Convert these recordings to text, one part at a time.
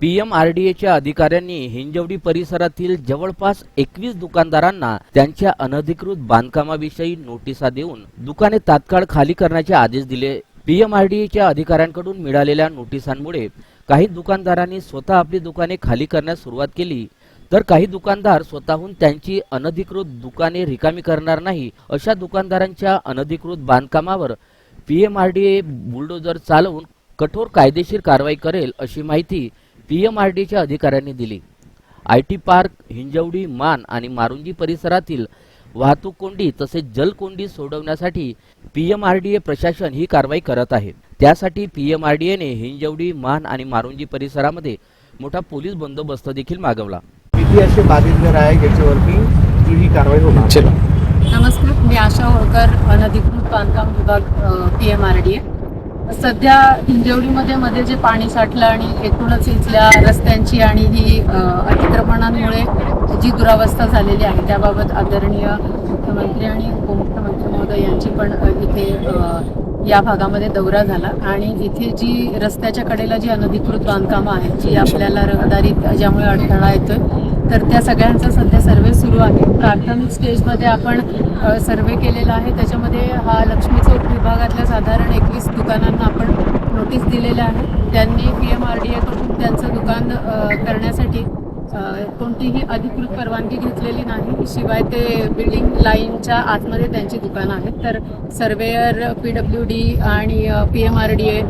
पीएमआरडीएच्या अधिकाऱ्यांनी हिंजवडी परिसरातील जवळपास एकवीस दुकानदारांना त्यांच्या अनधिकृत बांधकामाविषयी नोटिसा देऊन दुकाने तात्काळ खाली करण्याचे आदेश दिले. पीएमआरडीएच्या अधिकाऱ्यांकडून मिळालेल्या नोटिसांमुळे काही दुकानदारांनी स्वतः आपली दुकाने खाली करण्यास सुरुवात केली. तर काही दुकानदार स्वतःहून त्यांची अनधिकृत दुकाने रिकामी करणार नाही अशा दुकानदारांच्या अनधिकृत बांधकामावर पीएमआरडीए बुलडोजर चालवून कठोर कायदेशीर कारवाई करेल अशी माहिती पीएमआरडीच्या अधिकाऱ्यांनी दिली. आय टी पार्क हिंजवडी मान आणि मारुंजी परिसरातील वाहतूक कोंडी तसेच जलकोंडी सोडवण्यासाठी पीएमआरडीए प्रशासन ही कारवाई करत आहे. त्यासाठी पीएमआरडीएने हिंजवडी मान आणि मारुंजी परिसरामध्ये मोठा पोलीस बंदोबस्त देखील मागवला. किती असे बाधित घर आहे ज्याच्यावरती जी ही कारवाई होणार. नमस्कार मी आशा होळकर अनधिकृत बांधकाम विभाग पी एम आर डी सध्या हिंजवडीमध्ये मध्ये जे पाणी साठलं आणि एकूणच इथल्या रस्त्यांची आणि ही अतिक्रमणांमुळे जी दुरावस्था झालेली आहे त्याबाबत आदरणीय मुख्यमंत्री आणि उपमुख्यमंत्री महोदय यांची पण इथे या भागामध्ये दौरा झाला. आणि इथे जी रस्त्याच्या कडेला जी अनधिकृत बांधकामं आहेत जी आपल्याला रहदारीत ज्यामुळे अडथळा येतोय तर त्या सगळ्यांचा सध्या सर्वे सुरू आहे. प्राथमिक स्टेजमध्ये आपण सर्वे केलेला आहे. त्याच्यामध्ये हा लक्ष्मी चौक विभागातल्या साधारण एकवीस दुकानांना केलेलं आहे. त्यांनी पी एम आर डी एकडून त्यांचं दुकान करण्यासाठी कोणतीही अधिकृत परवानगी घेतलेली नाही. शिवाय ते बिल्डिंग लाईनच्या आतमध्ये त्यांची दुकानं आहेत तर सर्वेअर पी डब्ल्यू डी आणि P M R D A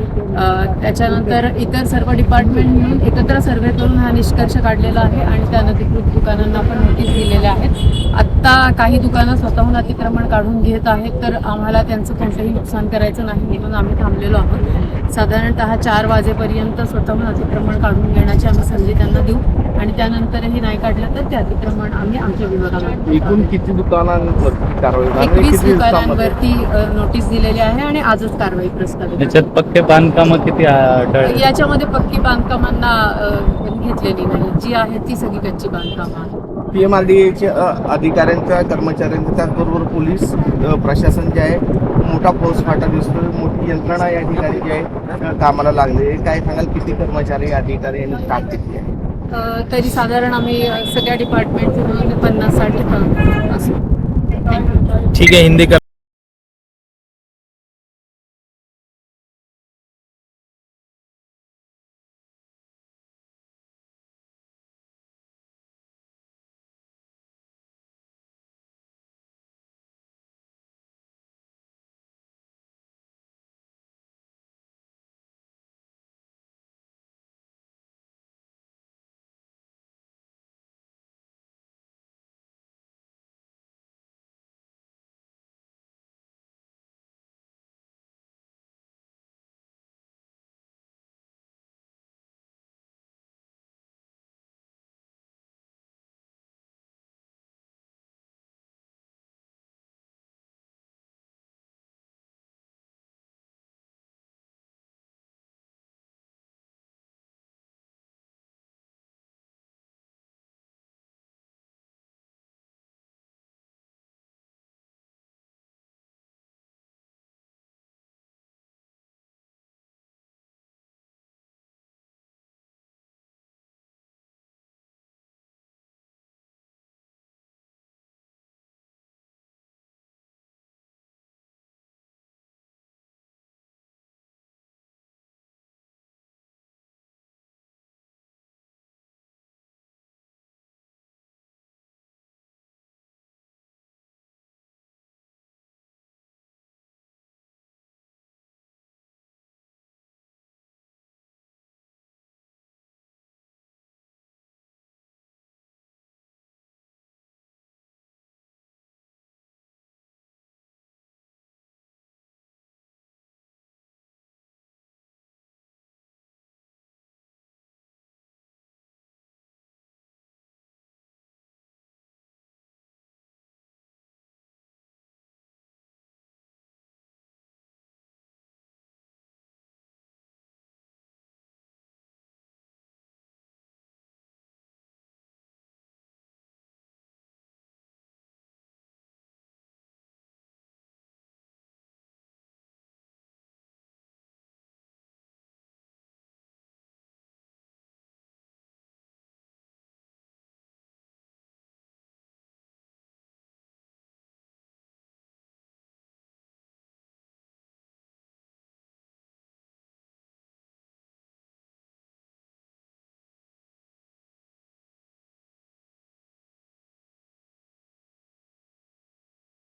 त्याच्यानंतर इतर सर्व डिपार्टमेंट मिळून एकत्र सर्वे करून हा निष्कर्ष काढलेला आहे आणि त्या अनधिकृत दुकानांना पण नोटीस दिलेल्या आहेत. आत्ता काही दुकानं स्वतःहून अतिक्रमण काढून घेत आहेत तर आम्हाला त्यांचं कोणतंही नुकसान करायचं नाही म्हणून आम्ही थांबलेलो आहोत. साधारणतः चार वाजेपर्यंत स्वतःहून अतिक्रमण काढून घेण्याची आम्ही संधी त्यांना देऊ. आणि त्यानंतरही नाही काढलं तर ते अतिक्रमण आम्ही आमच्या विभागाला एकूण किती दुकानांवरती कारवाई एकवीस दुकानांवरती नोटीस दिलेली आहे आणि आजच कारवाई प्रस्तावित याच्यात पक्के बांधकामं किती याच्यामध्ये पक्की बांधकामांना घेतलेली नाही. जी आहे ती सगळी कच्ची बांधकामं आहेत. पीएमआरडीएच्या अधिकाऱ्यांच्या कर्मचाऱ्यांच्या त्याचबरोबर पोलीस प्रशासन जे आहे मोठा फौजफाटा दिसतोय. मोठी यंत्रणा या ठिकाणी जी आहे कामाला लागले काय सांगाल? किती कर्मचारी अधिकारी यांनी काम केली आहे? तरी साधारण आम्ही सगळ्या डिपार्टमेंट पन्नास साठ असू. ठीक आहे हिंदी